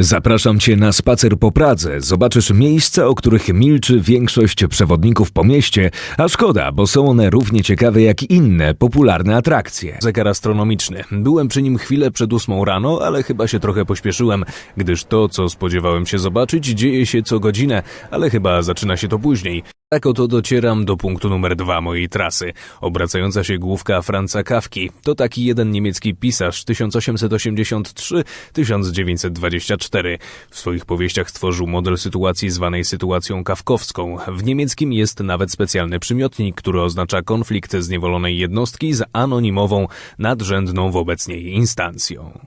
Zapraszam Cię na spacer po Pradze. Zobaczysz miejsca, o których milczy większość przewodników po mieście, a szkoda, bo są one równie ciekawe jak inne popularne atrakcje. Zegar astronomiczny. Byłem przy nim chwilę przed ósmą rano, ale chyba się trochę pośpieszyłem, gdyż to, co spodziewałem się zobaczyć, dzieje się co godzinę, ale chyba zaczyna się to później. Tak oto docieram do punktu numer dwa mojej trasy. Obracająca się główka Franza Kawki. To taki jeden niemiecki pisarz 1883-1924. W swoich powieściach stworzył model sytuacji zwanej sytuacją kawkowską. W niemieckim jest nawet specjalny przymiotnik, który oznacza konflikt zniewolonej jednostki z anonimową, nadrzędną wobec niej instancją.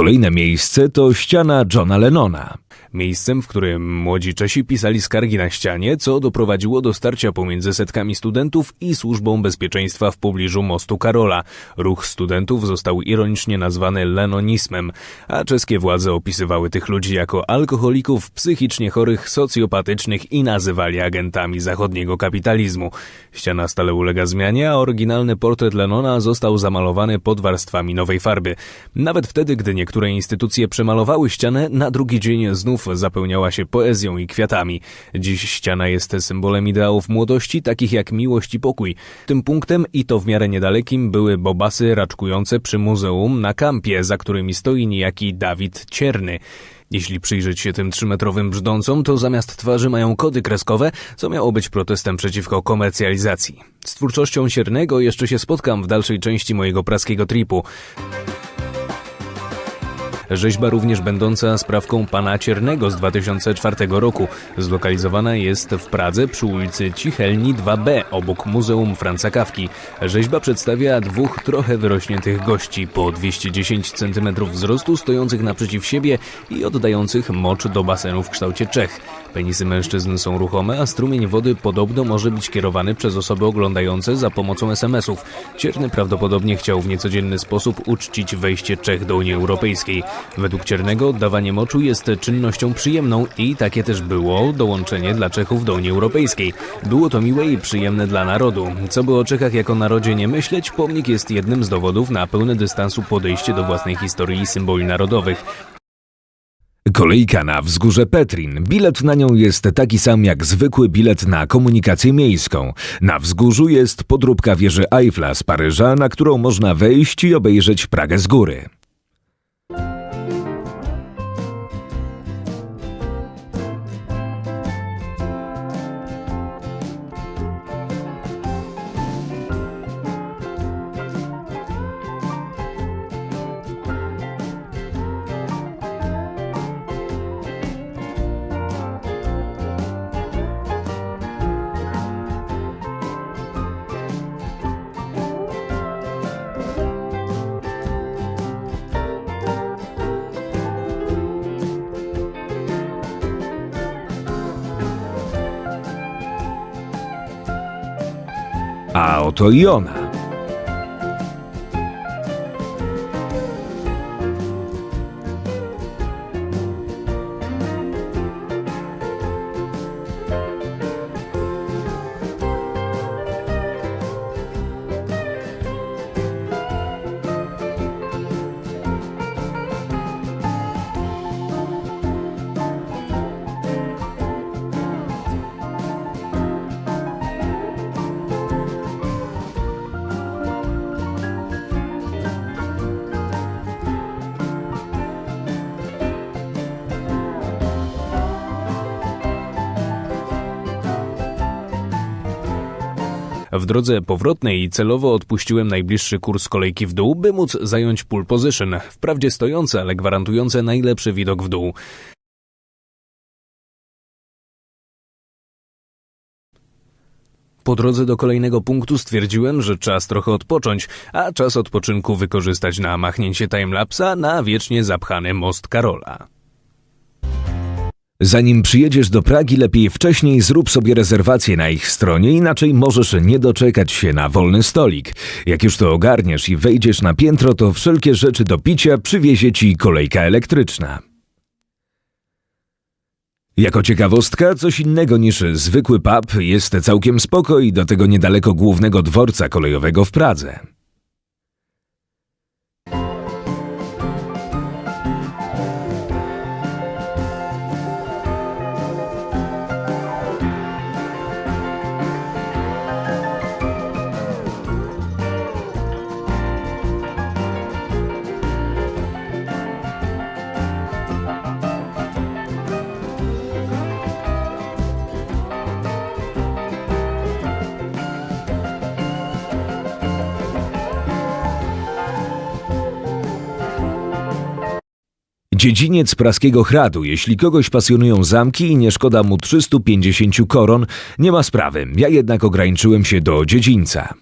Kolejne miejsce to ściana Johna Lennona. Miejscem, w którym młodzi Czesi pisali skargi na ścianie, co doprowadziło do starcia pomiędzy setkami studentów i służbą bezpieczeństwa w pobliżu mostu Karola. Ruch studentów został ironicznie nazwany lenonizmem, a czeskie władze opisywały tych ludzi jako alkoholików, psychicznie chorych, socjopatycznych i nazywali agentami zachodniego kapitalizmu. Ściana stale ulega zmianie, a oryginalny portret Lenona został zamalowany pod warstwami nowej farby. Nawet wtedy, gdy niektóre instytucje przemalowały ścianę, na drugi dzień znów zapełniała się poezją i kwiatami. Dziś ściana jest symbolem ideałów młodości, takich jak miłość i pokój. Tym punktem, i to w miarę niedalekim, były bobasy raczkujące przy muzeum na kampie, za którymi stoi niejaki Dawid Cierny. Jeśli przyjrzeć się tym trzymetrowym brzdącom, to zamiast twarzy mają kody kreskowe, co miało być protestem przeciwko komercjalizacji. Z twórczością Ciernego jeszcze się spotkam w dalszej części mojego praskiego tripu. Rzeźba również będąca sprawką pana Ciernego z 2004 roku. Zlokalizowana jest w Pradze przy ulicy Cichelni 2B obok Muzeum Franca Kawki. Rzeźba przedstawia dwóch trochę wyrośniętych gości po 210 cm wzrostu stojących naprzeciw siebie i oddających mocz do basenu w kształcie Czech. Penisy mężczyzn są ruchome, a strumień wody podobno może być kierowany przez osoby oglądające za pomocą SMS-ów. Cierny prawdopodobnie chciał w niecodzienny sposób uczcić wejście Czech do Unii Europejskiej. Według Ciernego oddawanie moczu jest czynnością przyjemną i takie też było dołączenie dla Czechów do Unii Europejskiej. Było to miłe i przyjemne dla narodu. Co by o Czechach jako narodzie nie myśleć, pomnik jest jednym z dowodów na pełne dystansu podejście do własnej historii i symboli narodowych. Kolejka na wzgórze Petrin. Bilet na nią jest taki sam jak zwykły bilet na komunikację miejską. Na wzgórzu jest podróbka wieży Eiffla z Paryża, na którą można wejść i obejrzeć Pragę z góry. A oto i ona. W drodze powrotnej celowo odpuściłem najbliższy kurs kolejki w dół, by móc zająć pole position, wprawdzie stojące, ale gwarantujące najlepszy widok w dół. Po drodze do kolejnego punktu stwierdziłem, że czas trochę odpocząć, a czas odpoczynku wykorzystać na machnięcie timelapsa na wiecznie zapchany most Karola. Zanim przyjedziesz do Pragi, lepiej wcześniej zrób sobie rezerwację na ich stronie, inaczej możesz nie doczekać się na wolny stolik. Jak już to ogarniesz i wejdziesz na piętro, to wszelkie rzeczy do picia przywiezie ci kolejka elektryczna. Jako ciekawostka, coś innego niż zwykły pub jest całkiem spoko i do tego niedaleko głównego dworca kolejowego w Pradze. Dziedziniec praskiego hradu. Jeśli kogoś pasjonują zamki i nie szkoda mu 350 koron, nie ma sprawy. Ja jednak ograniczyłem się do dziedzińca.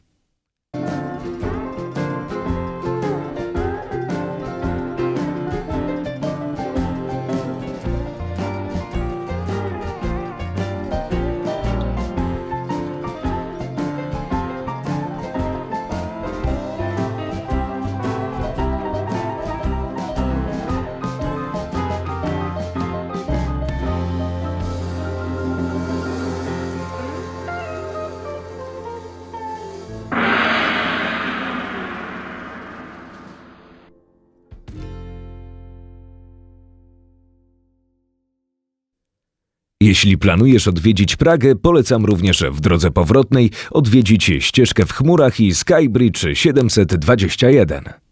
Jeśli planujesz odwiedzić Pragę, polecam również w drodze powrotnej odwiedzić ścieżkę w chmurach i Skybridge 721.